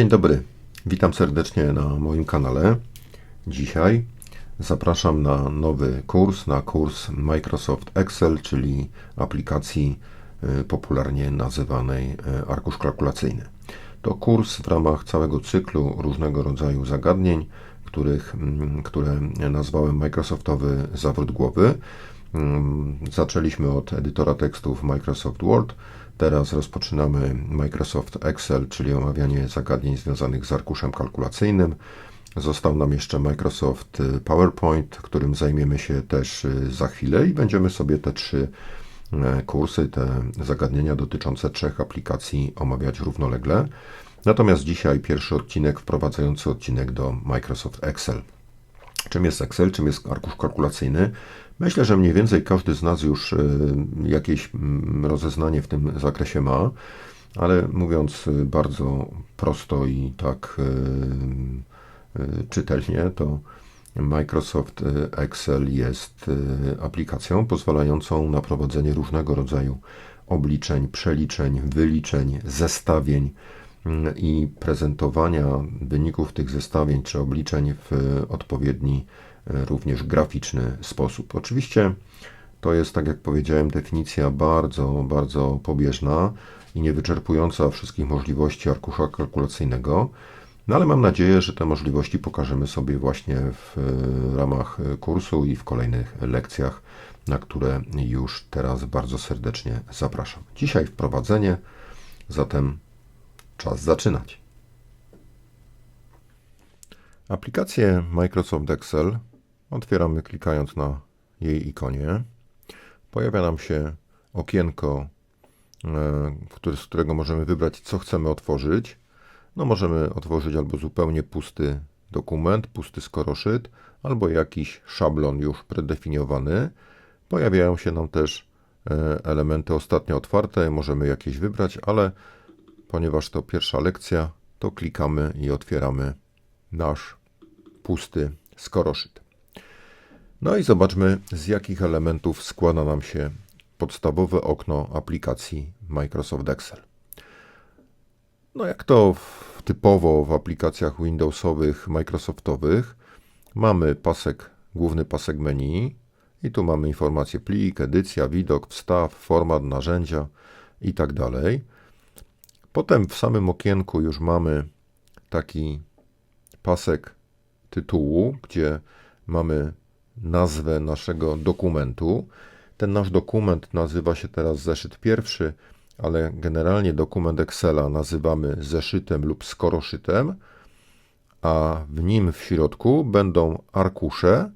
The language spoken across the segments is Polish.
Dzień dobry, witam serdecznie na moim kanale. Dzisiaj zapraszam na nowy kurs, na kurs Microsoft Excel, czyli aplikacji y, popularnie nazywanej y, arkusz kalkulacyjny. To kurs w ramach całego cyklu różnego rodzaju zagadnień, których, mm, które nazwałem Microsoftowy zawrót głowy. Mm, Zaczęliśmy od edytora tekstów Microsoft Word. Teraz rozpoczynamy Microsoft Excel, czyli omawianie zagadnień związanych z arkuszem kalkulacyjnym. Został nam jeszcze Microsoft y, PowerPoint, którym zajmiemy się też y, za chwilę i będziemy sobie te trzy e, kursy, te zagadnienia dotyczące trzech aplikacji omawiać równolegle. Natomiast dzisiaj pierwszy odcinek wprowadzający odcinek do Microsoft Excel. Czym jest Excel, czym jest arkusz kalkulacyjny? Myślę, że mniej więcej każdy z nas już y, jakieś rozeznanie w tym zakresie ma, ale mówiąc y, bardzo prosto i tak y, czytelnie, to Microsoft Excel jest aplikacją pozwalającą na prowadzenie różnego rodzaju obliczeń, przeliczeń, wyliczeń, zestawień mm, i prezentowania wyników tych zestawień czy obliczeń w odpowiedni e, również graficzny sposób. Oczywiście to jest, tak jak powiedziałem, definicja bardzo, bardzo pobieżna i niewyczerpująca wszystkich możliwości arkusza kalkulacyjnego. No ale mam nadzieję, że te możliwości pokażemy sobie właśnie w e, ramach kursu i w kolejnych lekcjach, na które już teraz bardzo serdecznie zapraszam. Dzisiaj wprowadzenie, zatem czas zaczynać. Aplikację Microsoft Excel otwieramy klikając na jej ikonie. Pojawia nam się okienko, e, z którego możemy wybrać, co chcemy otworzyć. No, możemy otworzyć albo zupełnie pusty dokument, pusty skoroszyt, albo jakiś szablon już predefiniowany. Pojawiają się nam też e, elementy ostatnio otwarte, możemy jakieś wybrać, ale ponieważ to pierwsza lekcja, to klikamy i otwieramy nasz pusty skoroszyt. No i zobaczmy, z jakich elementów składa nam się podstawowe okno aplikacji Microsoft Excel. No jak to w, typowo w aplikacjach Windowsowych, Microsoftowych, mamy pasek, główny pasek menu i tu mamy informacje plik, edycja, widok, wstaw, format, narzędzia i tak dalej. Potem w samym okienku już mamy taki pasek tytułu, gdzie mamy nazwę naszego dokumentu. Ten nasz dokument nazywa się teraz zeszyt pierwszy, ale generalnie dokument Excela nazywamy zeszytem lub skoroszytem, a w nim w środku będą arkusze.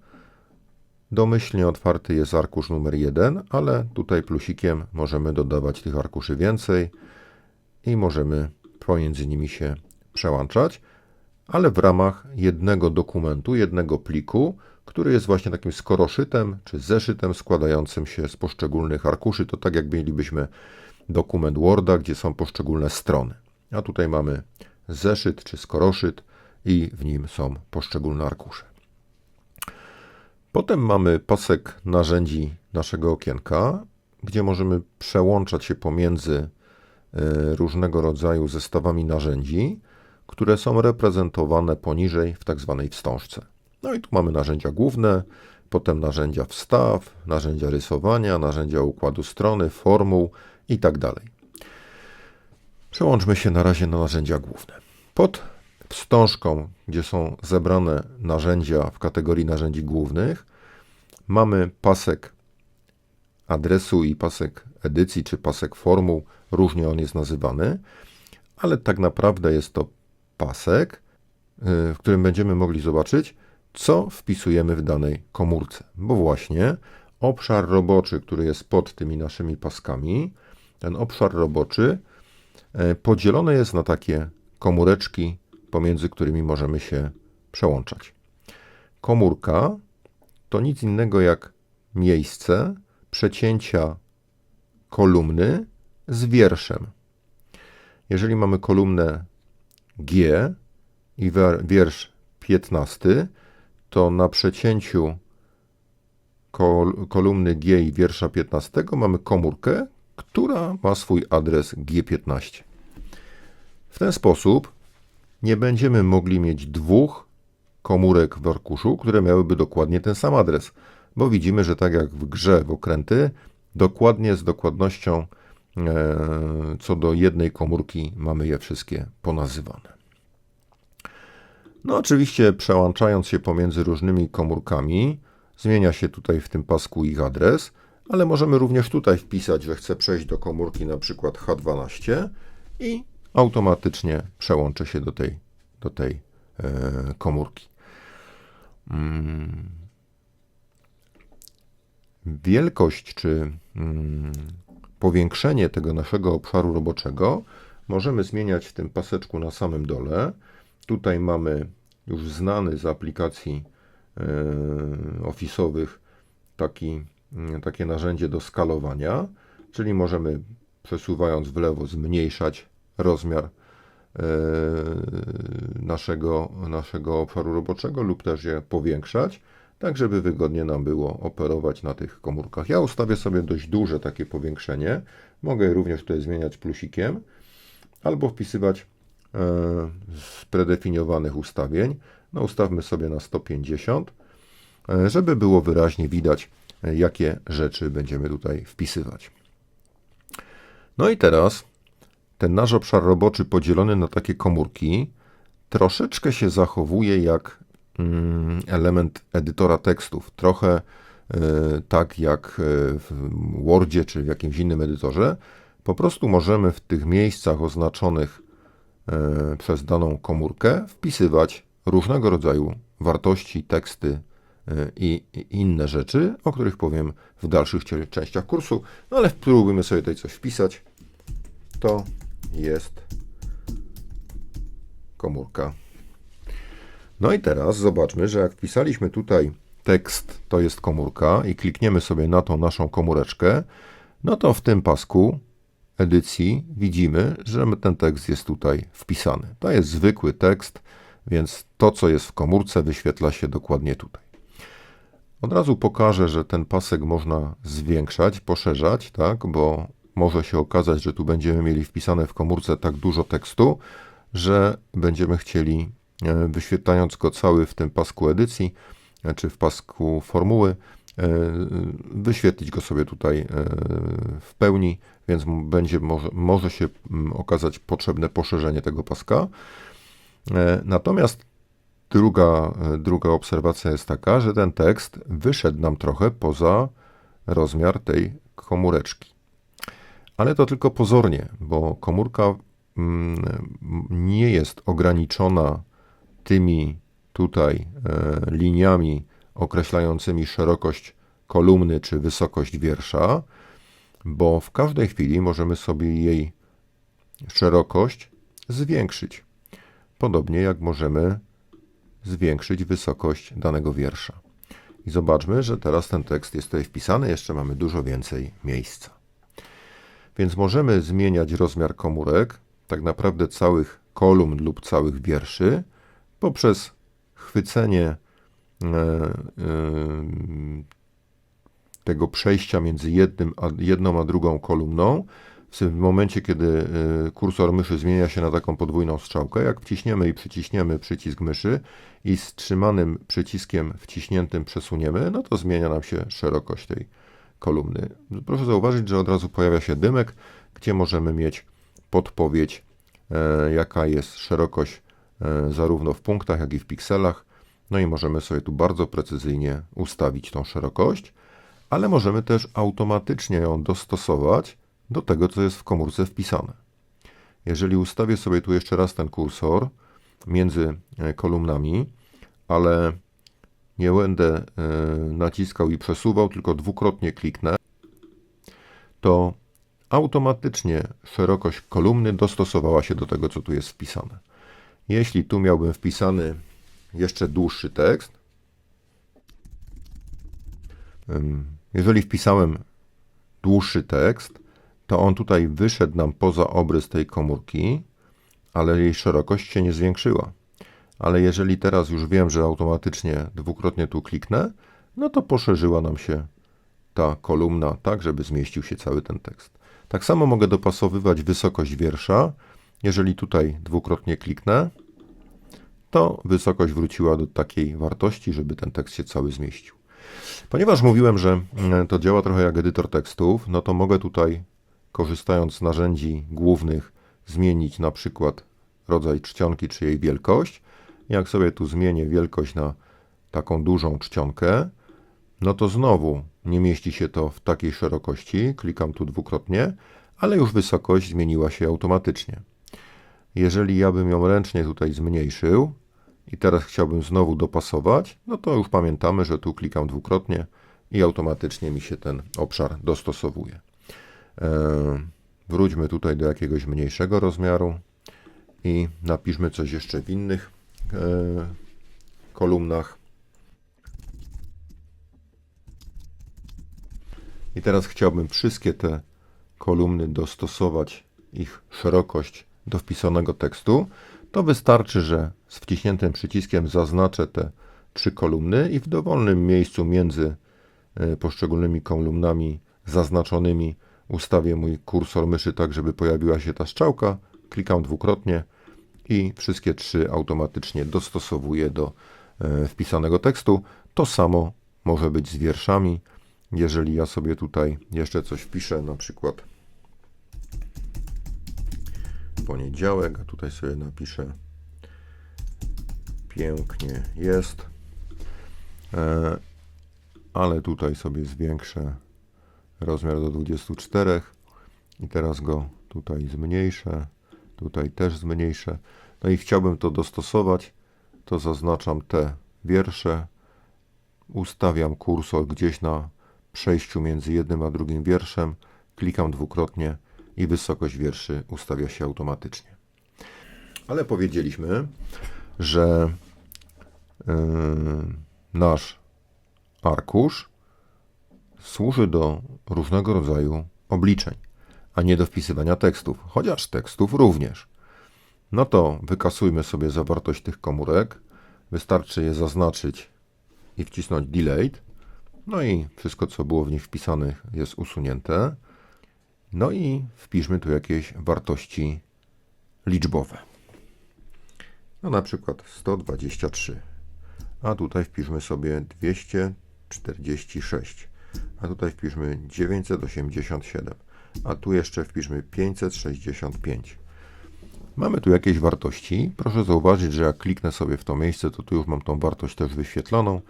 Domyślnie otwarty jest arkusz numer 1, ale tutaj plusikiem możemy dodawać tych arkuszy więcej i możemy pomiędzy nimi się przełączać, ale w ramach jednego dokumentu, jednego pliku, który jest właśnie takim skoroszytem czy zeszytem składającym się z poszczególnych arkuszy. To tak jak mielibyśmy dokument Worda, gdzie są poszczególne strony. A tutaj mamy zeszyt czy skoroszyt i w nim są poszczególne arkusze. Potem mamy pasek narzędzi naszego okienka, gdzie możemy przełączać się pomiędzy e, różnego rodzaju zestawami narzędzi, które są reprezentowane poniżej w tak zwanej wstążce. No i tu mamy narzędzia główne, potem narzędzia wstaw, narzędzia rysowania, narzędzia układu strony, formuł i tak dalej. Przełączmy się na razie na narzędzia główne. Pod wstążką, gdzie są zebrane narzędzia w kategorii narzędzi głównych, mamy pasek adresu i pasek edycji, czy pasek formuł, różnie on jest nazywany, ale tak naprawdę jest to pasek, y, w którym będziemy mogli zobaczyć, co wpisujemy w danej komórce. Bo właśnie obszar roboczy, który jest pod tymi naszymi paskami, ten obszar roboczy e, podzielony jest na takie komóreczki, pomiędzy którymi możemy się przełączać. Komórka to nic innego jak miejsce przecięcia kolumny z wierszem. Jeżeli mamy kolumnę G i wiersz 15, to na przecięciu kol kolumny G i wiersza 15 mamy komórkę, która ma swój adres G15. W ten sposób nie będziemy mogli mieć dwóch komórek w arkuszu, które miałyby dokładnie ten sam adres, bo widzimy, że tak jak w grze w okręty, dokładnie z dokładnością e, co do jednej komórki mamy je wszystkie ponazywane. No oczywiście przełączając się pomiędzy różnymi komórkami, zmienia się tutaj w tym pasku ich adres, ale możemy również tutaj wpisać, że chcę przejść do komórki na przykład H12 i automatycznie przełączę się do tej, do tej e, komórki. Mm. Wielkość czy mm, powiększenie tego naszego obszaru roboczego możemy zmieniać w tym paseczku na samym dole. Tutaj mamy już znany z aplikacji e, ofisowych taki, mm, takie narzędzie do skalowania, czyli możemy przesuwając w lewo zmniejszać rozmiar e, naszego, naszego obszaru roboczego lub też je powiększać, tak żeby wygodnie nam było operować na tych komórkach. Ja ustawię sobie dość duże takie powiększenie. Mogę również tutaj zmieniać plusikiem albo wpisywać z predefiniowanych ustawień. No ustawmy sobie na 150, e, żeby było wyraźnie widać, e, jakie rzeczy będziemy tutaj wpisywać. No i teraz ten nasz obszar roboczy podzielony na takie komórki troszeczkę się zachowuje jak mm, element edytora tekstów. Trochę tak jak w Wordzie czy w jakimś innym edytorze. Po prostu możemy w tych miejscach oznaczonych E, przez daną komórkę wpisywać różnego rodzaju wartości, teksty e, i inne rzeczy, o których powiem w dalszych częściach kursu. No ale spróbujmy sobie tutaj coś wpisać. To jest komórka. No i teraz zobaczmy, że jak wpisaliśmy tutaj tekst, to jest komórka i klikniemy sobie na tą naszą komóreczkę, no to w tym pasku edycji widzimy, że ten tekst jest tutaj wpisany. To jest zwykły tekst, więc to, co jest w komórce, wyświetla się dokładnie tutaj. Od razu pokażę, że ten pasek można zwiększać, poszerzać, tak, bo może się okazać, że tu będziemy mieli wpisane w komórce tak dużo tekstu, że będziemy chcieli, e, wyświetlając go cały w tym pasku edycji, e, czy w pasku formuły, e, wyświetlić go sobie tutaj w pełni więc będzie może, może się okazać potrzebne poszerzenie tego paska. E, natomiast druga, e, druga obserwacja jest taka, że ten tekst wyszedł nam trochę poza rozmiar tej komóreczki. Ale to tylko pozornie, bo komórka nie jest ograniczona tymi tutaj e, liniami określającymi szerokość kolumny czy wysokość wiersza, bo w każdej chwili możemy sobie jej szerokość zwiększyć. Podobnie jak możemy zwiększyć wysokość danego wiersza. I zobaczmy, że teraz ten tekst jest tutaj wpisany, jeszcze mamy dużo więcej miejsca. Więc możemy zmieniać rozmiar komórek, tak naprawdę całych kolumn lub całych wierszy, poprzez chwycenie e, e, tego przejścia między jednym a, jedną a drugą kolumną, w momencie, kiedy y, kursor myszy zmienia się na taką podwójną strzałkę, jak wciśniemy i przyciśniemy przycisk myszy i z trzymanym przyciskiem wciśniętym przesuniemy, no to zmienia nam się szerokość tej kolumny. Proszę zauważyć, że od razu pojawia się dymek, gdzie możemy mieć podpowiedź, e, jaka jest szerokość e, zarówno w punktach, jak i w pikselach. No i możemy sobie tu bardzo precyzyjnie ustawić tą szerokość ale możemy też automatycznie ją dostosować do tego, co jest w komórce wpisane. Jeżeli ustawię sobie tu jeszcze raz ten kursor między e, kolumnami, ale nie będę e, naciskał i przesuwał, tylko dwukrotnie kliknę, to automatycznie szerokość kolumny dostosowała się do tego, co tu jest wpisane. Jeśli tu miałbym wpisany jeszcze dłuższy tekst, jeżeli wpisałem dłuższy tekst, to on tutaj wyszedł nam poza obrys tej komórki, ale jej szerokość się nie zwiększyła. Ale jeżeli teraz już wiem, że automatycznie dwukrotnie tu kliknę, no to poszerzyła nam się ta kolumna tak, żeby zmieścił się cały ten tekst. Tak samo mogę dopasowywać wysokość wiersza. Jeżeli tutaj dwukrotnie kliknę, to wysokość wróciła do takiej wartości, żeby ten tekst się cały zmieścił. Ponieważ mówiłem, że mm, to działa trochę jak edytor tekstów, no to mogę tutaj, korzystając z narzędzi głównych, zmienić na przykład rodzaj czcionki czy jej wielkość. Jak sobie tu zmienię wielkość na taką dużą czcionkę, no to znowu nie mieści się to w takiej szerokości. Klikam tu dwukrotnie, ale już wysokość zmieniła się automatycznie. Jeżeli ja bym ją ręcznie tutaj zmniejszył i teraz chciałbym znowu dopasować, no to już pamiętamy, że tu klikam dwukrotnie i automatycznie mi się ten obszar dostosowuje. Eee, wróćmy tutaj do jakiegoś mniejszego rozmiaru i napiszmy coś jeszcze w innych e, kolumnach. I teraz chciałbym wszystkie te kolumny dostosować ich szerokość do wpisanego tekstu. To wystarczy, że z wciśniętym przyciskiem zaznaczę te trzy kolumny i w dowolnym miejscu między e, poszczególnymi kolumnami zaznaczonymi ustawię mój kursor myszy tak, żeby pojawiła się ta strzałka. Klikam dwukrotnie i wszystkie trzy automatycznie dostosowuję do e, wpisanego tekstu. To samo może być z wierszami. Jeżeli ja sobie tutaj jeszcze coś wpiszę, na przykład poniedziałek, a tutaj sobie napiszę. Pięknie jest, e, ale tutaj sobie zwiększę rozmiar do 24 i teraz go tutaj zmniejszę, tutaj też zmniejszę. No i chciałbym to dostosować, to zaznaczam te wiersze, ustawiam kursor gdzieś na przejściu między jednym a drugim wierszem, klikam dwukrotnie i wysokość wierszy ustawia się automatycznie. Ale powiedzieliśmy, że yy, nasz arkusz służy do różnego rodzaju obliczeń, a nie do wpisywania tekstów, chociaż tekstów również. No to wykasujmy sobie zawartość tych komórek. Wystarczy je zaznaczyć i wcisnąć Delete. No i wszystko, co było w nich wpisane, jest usunięte. No i wpiszmy tu jakieś wartości liczbowe. No na przykład 123. A tutaj wpiszmy sobie 246. A tutaj wpiszmy 987. A tu jeszcze wpiszmy 565. Mamy tu jakieś wartości. Proszę zauważyć, że jak kliknę sobie w to miejsce, to tu już mam tą wartość też wyświetloną.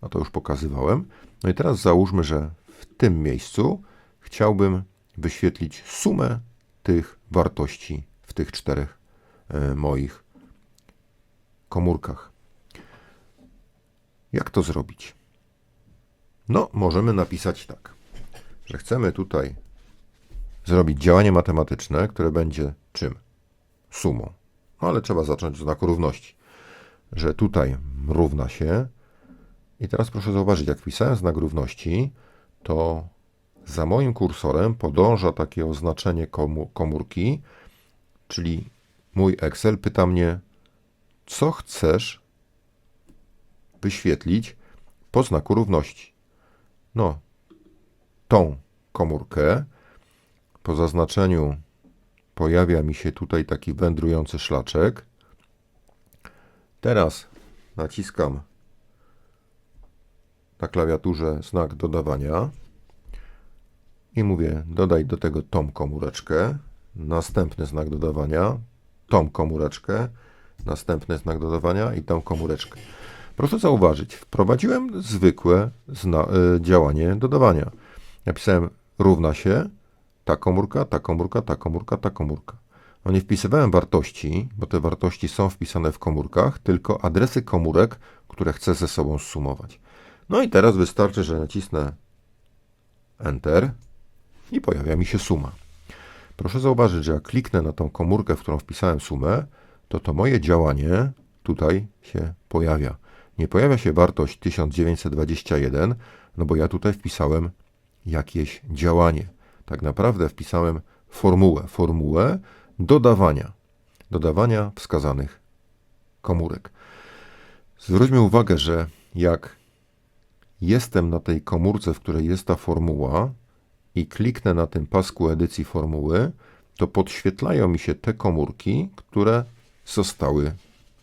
A to już pokazywałem. No i teraz załóżmy, że w tym miejscu chciałbym wyświetlić sumę tych wartości w tych czterech e, moich komórkach. Jak to zrobić? No, możemy napisać tak, że chcemy tutaj zrobić działanie matematyczne, które będzie czym? Sumą. No, ale trzeba zacząć od znaku równości, że tutaj równa się. I teraz proszę zauważyć, jak wpisałem znak równości, to za moim kursorem podąża takie oznaczenie komórki, czyli mój Excel pyta mnie, co chcesz wyświetlić po znaku równości. No, tą komórkę. Po zaznaczeniu pojawia mi się tutaj taki wędrujący szlaczek. Teraz naciskam na klawiaturze znak dodawania i mówię dodaj do tego tą komóreczkę, następny znak dodawania, tą komóreczkę, następny znak dodawania i tą komóreczkę. Proszę zauważyć, wprowadziłem zwykłe y, działanie dodawania. Napisałem równa się ta komórka, ta komórka, ta komórka, ta komórka. No nie wpisywałem wartości, bo te wartości są wpisane w komórkach, tylko adresy komórek, które chcę ze sobą sumować. No i teraz wystarczy, że nacisnę Enter i pojawia mi się suma. Proszę zauważyć, że jak kliknę na tą komórkę, w którą wpisałem sumę, to to moje działanie tutaj się pojawia. Nie pojawia się wartość 1921, no bo ja tutaj wpisałem jakieś działanie. Tak naprawdę wpisałem formułę, formułę dodawania, dodawania wskazanych komórek. Zwróćmy uwagę, że jak jestem na tej komórce, w której jest ta formuła, i kliknę na tym pasku edycji formuły, to podświetlają mi się te komórki, które zostały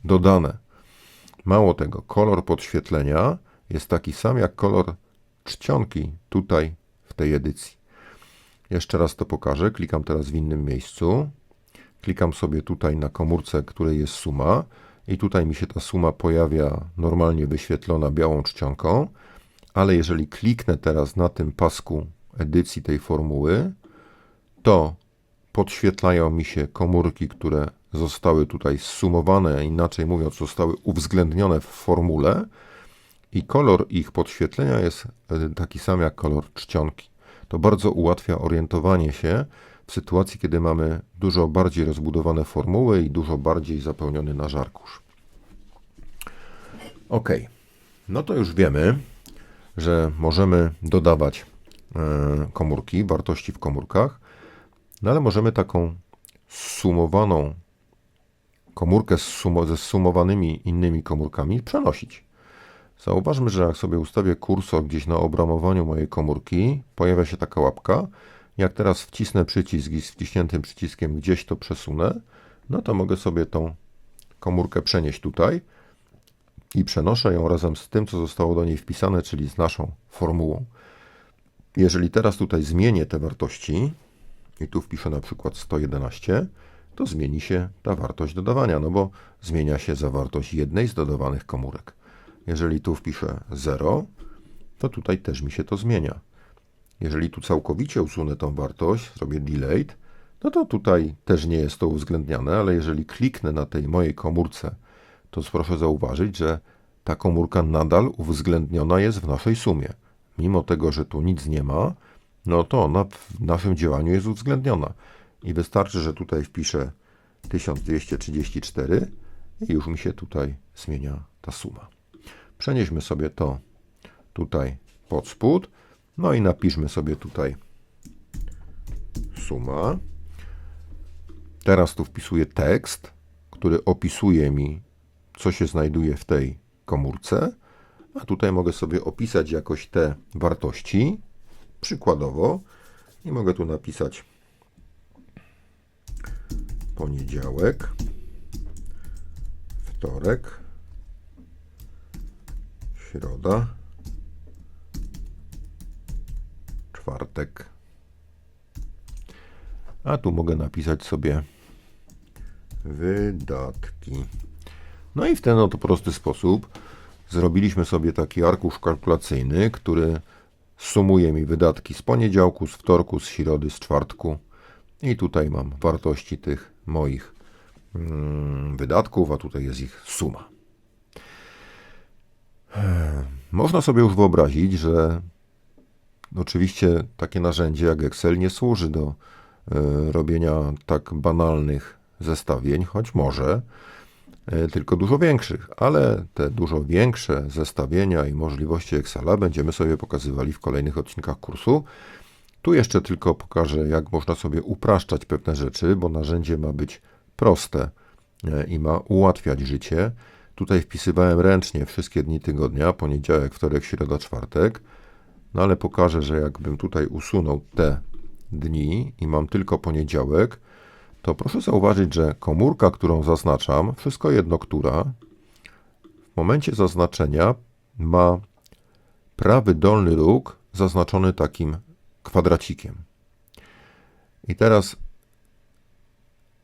dodane. Mało tego, kolor podświetlenia jest taki sam jak kolor czcionki tutaj w tej edycji. Jeszcze raz to pokażę. Klikam teraz w innym miejscu. Klikam sobie tutaj na komórce, której jest suma i tutaj mi się ta suma pojawia normalnie wyświetlona białą czcionką, ale jeżeli kliknę teraz na tym pasku edycji tej formuły, to podświetlają mi się komórki, które zostały tutaj zsumowane, inaczej mówiąc, zostały uwzględnione w formule i kolor ich podświetlenia jest e, taki sam jak kolor czcionki. To bardzo ułatwia orientowanie się w sytuacji, kiedy mamy dużo bardziej rozbudowane formuły i dużo bardziej zapełniony nasz arkusz. Ok, no to już wiemy, że możemy dodawać komórki, wartości w komórkach, no ale możemy taką sumowaną komórkę ze zsumowanymi innymi komórkami przenosić. Zauważmy, że jak sobie ustawię kursor gdzieś na obramowaniu mojej komórki, pojawia się taka łapka. Jak teraz wcisnę przycisk i z wciśniętym przyciskiem gdzieś to przesunę, no to mogę sobie tą komórkę przenieść tutaj i przenoszę ją razem z tym, co zostało do niej wpisane, czyli z naszą formułą. Jeżeli teraz tutaj zmienię te wartości i tu wpiszę na przykład 111, to zmieni się ta wartość dodawania, no bo zmienia się zawartość jednej z dodawanych komórek. Jeżeli tu wpiszę 0, to tutaj też mi się to zmienia. Jeżeli tu całkowicie usunę tą wartość, zrobię delete, no to tutaj też nie jest to uwzględniane, ale jeżeli kliknę na tej mojej komórce, to proszę zauważyć, że ta komórka nadal uwzględniona jest w naszej sumie. Mimo tego, że tu nic nie ma, no to ona w naszym działaniu jest uwzględniona. I wystarczy, że tutaj wpiszę 1234 i już mi się tutaj zmienia ta suma. Przenieśmy sobie to tutaj pod spód. No i napiszmy sobie tutaj suma. Teraz tu wpisuję tekst, który opisuje mi, co się znajduje w tej komórce. A tutaj mogę sobie opisać jakoś te wartości, przykładowo. I mogę tu napisać poniedziałek, wtorek, środa, czwartek. A tu mogę napisać sobie wydatki. No i w ten oto prosty sposób zrobiliśmy sobie taki arkusz kalkulacyjny, który sumuje mi wydatki z poniedziałku, z wtorku, z środy, z czwartku. I tutaj mam wartości tych moich mm, wydatków, a tutaj jest ich suma. Można sobie już wyobrazić, że oczywiście takie narzędzie jak Excel nie służy do e, robienia tak banalnych zestawień, choć może, tylko dużo większych, ale te dużo większe zestawienia i możliwości Excela będziemy sobie pokazywali w kolejnych odcinkach kursu. Tu jeszcze tylko pokażę, jak można sobie upraszczać pewne rzeczy, bo narzędzie ma być proste e, i ma ułatwiać życie. Tutaj wpisywałem ręcznie wszystkie dni tygodnia, poniedziałek, wtorek, środa, czwartek. No ale pokażę, że jakbym tutaj usunął te dni i mam tylko poniedziałek, to proszę zauważyć, że komórka, którą zaznaczam, wszystko jedno która, w momencie zaznaczenia ma prawy dolny róg zaznaczony takim kwadracikiem. I teraz,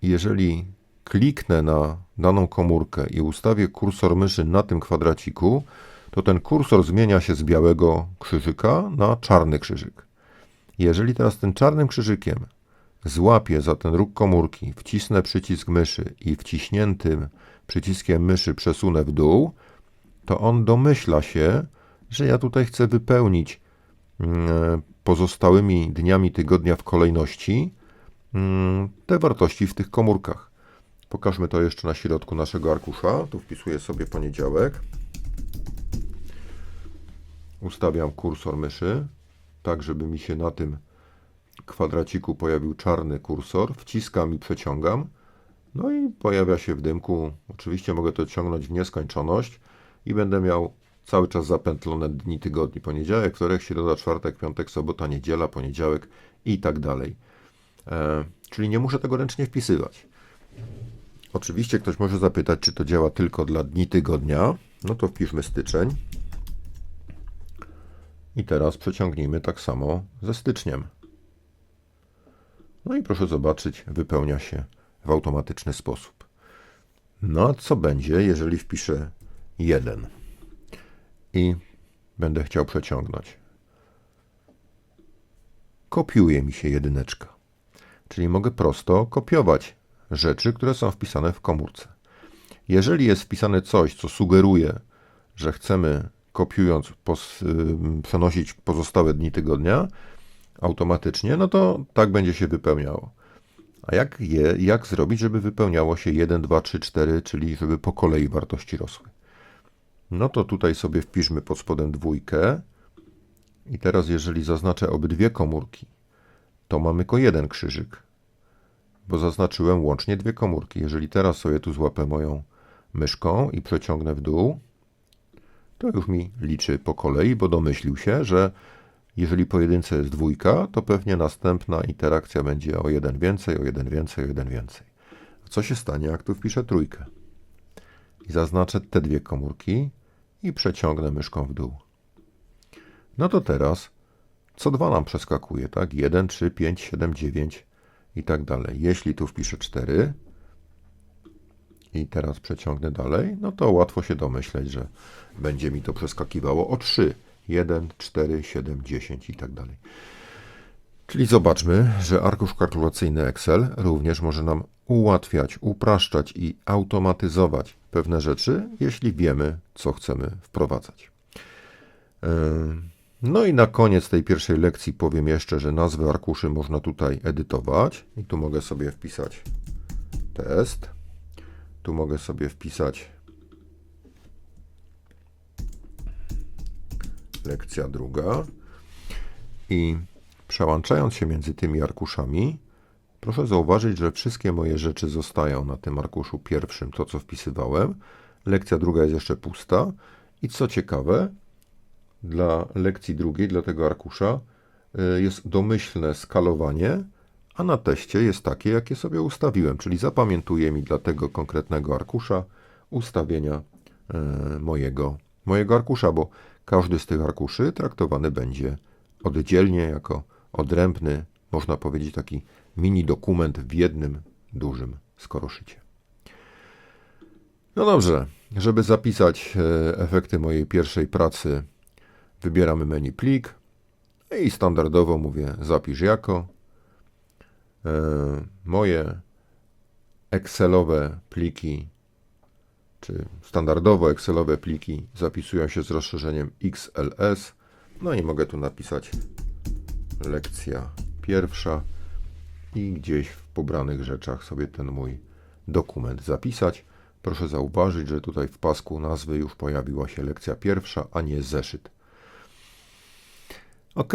jeżeli kliknę na daną komórkę i ustawię kursor myszy na tym kwadraciku, to ten kursor zmienia się z białego krzyżyka na czarny krzyżyk. Jeżeli teraz tym czarnym krzyżykiem złapię za ten róg komórki, wcisnę przycisk myszy i wciśniętym przyciskiem myszy przesunę w dół, to on domyśla się, że ja tutaj chcę wypełnić mm, pozostałymi dniami tygodnia w kolejności mm, te wartości w tych komórkach. Pokażmy to jeszcze na środku naszego arkusza. Tu wpisuję sobie poniedziałek. Ustawiam kursor myszy, tak żeby mi się na tym kwadraciku pojawił czarny kursor. Wciskam i przeciągam. No i pojawia się w dymku. Oczywiście mogę to ciągnąć w nieskończoność i będę miał cały czas zapętlone dni tygodni. Poniedziałek, wtorek, środa, czwartek, piątek, sobota, niedziela, poniedziałek i tak dalej. E, czyli nie muszę tego ręcznie wpisywać. Oczywiście ktoś może zapytać, czy to działa tylko dla dni tygodnia. No to wpiszmy styczeń. I teraz przeciągnijmy tak samo ze styczniem. No i proszę zobaczyć, wypełnia się w automatyczny sposób. No a co będzie, jeżeli wpiszę 1 i będę chciał przeciągnąć? Kopiuje mi się jedyneczka. Czyli mogę prosto kopiować rzeczy, które są wpisane w komórce. Jeżeli jest wpisane coś, co sugeruje, że chcemy kopiując pos, y, przenosić pozostałe dni tygodnia automatycznie, no to tak będzie się wypełniało. A jak, je, jak zrobić, żeby wypełniało się 1, 2, 3, 4, czyli żeby po kolei wartości rosły? No to tutaj sobie wpiszmy pod spodem dwójkę. I teraz, jeżeli zaznaczę obydwie komórki, to mamy tylko jeden krzyżyk, bo zaznaczyłem łącznie dwie komórki. Jeżeli teraz sobie tu złapę moją myszką i przeciągnę w dół, to już mi liczy po kolei, bo domyślił się, że jeżeli pojedynce jest dwójka, to pewnie następna interakcja będzie o jeden więcej, o jeden więcej, o jeden więcej. Co się stanie, jak tu wpiszę trójkę? I zaznaczę te dwie komórki i przeciągnę myszką w dół. No to teraz co dwa nam przeskakuje, tak? 1, 3, 5, 7, 9 i tak dalej. Jeśli tu wpiszę 4 i teraz przeciągnę dalej, no to łatwo się domyśleć, że będzie mi to przeskakiwało o 3. 1, 4, 7, 10 i tak dalej. Czyli zobaczmy, że arkusz kalkulacyjny Excel również może nam ułatwiać, upraszczać i automatyzować pewne rzeczy, jeśli wiemy, co chcemy wprowadzać. No i na koniec tej pierwszej lekcji powiem jeszcze, że nazwy arkuszy można tutaj edytować. I tu mogę sobie wpisać test. Tu mogę sobie wpisać lekcja druga. I przełączając się między tymi arkuszami, proszę zauważyć, że wszystkie moje rzeczy zostają na tym arkuszu pierwszym, to co wpisywałem. Lekcja druga jest jeszcze pusta. I co ciekawe, dla lekcji drugiej, dla tego arkusza, y, jest domyślne skalowanie, a na teście jest takie, jakie sobie ustawiłem, czyli zapamiętuje mi dla tego konkretnego arkusza ustawienia y, mojego, mojego arkusza, bo każdy z tych arkuszy traktowany będzie oddzielnie, jako odrębny, można powiedzieć, taki mini dokument w jednym dużym skoroszycie. No dobrze, żeby zapisać y, efekty mojej pierwszej pracy Wybieramy menu plik i standardowo mówię zapisz jako. E, moje Excelowe pliki, czy standardowo Excelowe pliki zapisują się z rozszerzeniem XLS. No i mogę tu napisać lekcja pierwsza i gdzieś w pobranych rzeczach sobie ten mój dokument zapisać. Proszę zauważyć, że tutaj w pasku nazwy już pojawiła się lekcja pierwsza, a nie zeszyt. Ok,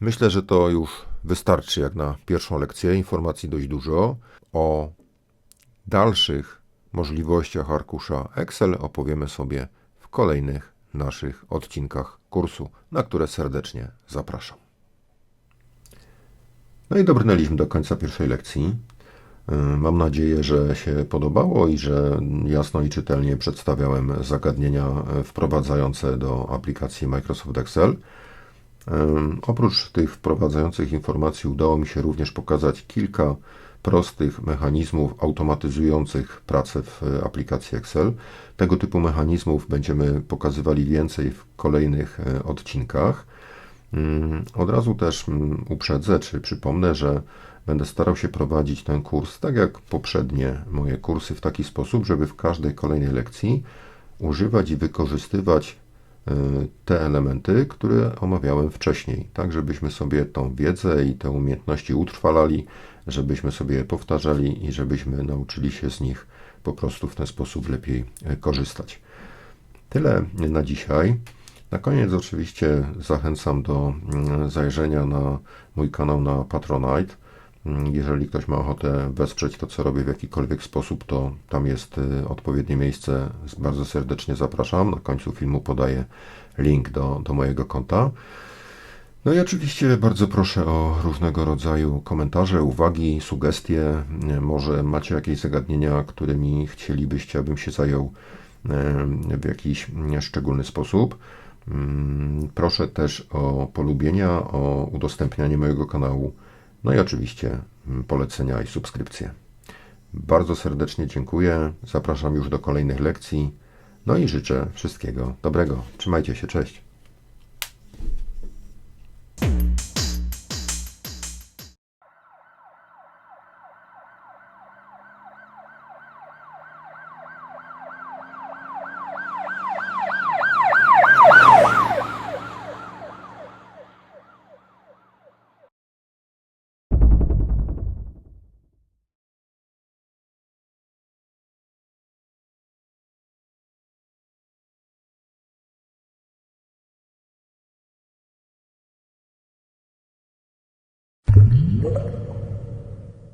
myślę, że to już wystarczy jak na pierwszą lekcję. Informacji dość dużo. O dalszych możliwościach arkusza Excel opowiemy sobie w kolejnych naszych odcinkach kursu, na które serdecznie zapraszam. No i dobrnęliśmy do końca pierwszej lekcji. Mam nadzieję, że się podobało i że jasno i czytelnie przedstawiałem zagadnienia wprowadzające do aplikacji Microsoft Excel. Oprócz tych wprowadzających informacji udało mi się również pokazać kilka prostych mechanizmów automatyzujących pracę w aplikacji Excel. Tego typu mechanizmów będziemy pokazywali więcej w kolejnych e, odcinkach. Od razu też uprzedzę, czy przypomnę, że będę starał się prowadzić ten kurs tak jak poprzednie moje kursy w taki sposób, żeby w każdej kolejnej lekcji używać i wykorzystywać te elementy, które omawiałem wcześniej, tak żebyśmy sobie tą wiedzę i te umiejętności utrwalali, żebyśmy sobie je powtarzali i żebyśmy nauczyli się z nich po prostu w ten sposób lepiej e, korzystać. Tyle na dzisiaj. Na koniec oczywiście zachęcam do mm, zajrzenia na mój kanał na Patronite. Mm, jeżeli ktoś ma ochotę wesprzeć to, co robię w jakikolwiek sposób, to tam jest y, odpowiednie miejsce. Bardzo serdecznie zapraszam. Na końcu filmu podaję link do, do mojego konta. No i oczywiście bardzo proszę o różnego rodzaju komentarze, uwagi, sugestie. Może macie jakieś zagadnienia, którymi chcielibyście, abym się zajął w jakiś szczególny sposób. Mm, Proszę też o polubienia, o udostępnianie mojego kanału, no i oczywiście mm, polecenia i subskrypcje. Bardzo serdecznie dziękuję, zapraszam już do kolejnych lekcji, no i życzę wszystkiego dobrego. Trzymajcie się, cześć.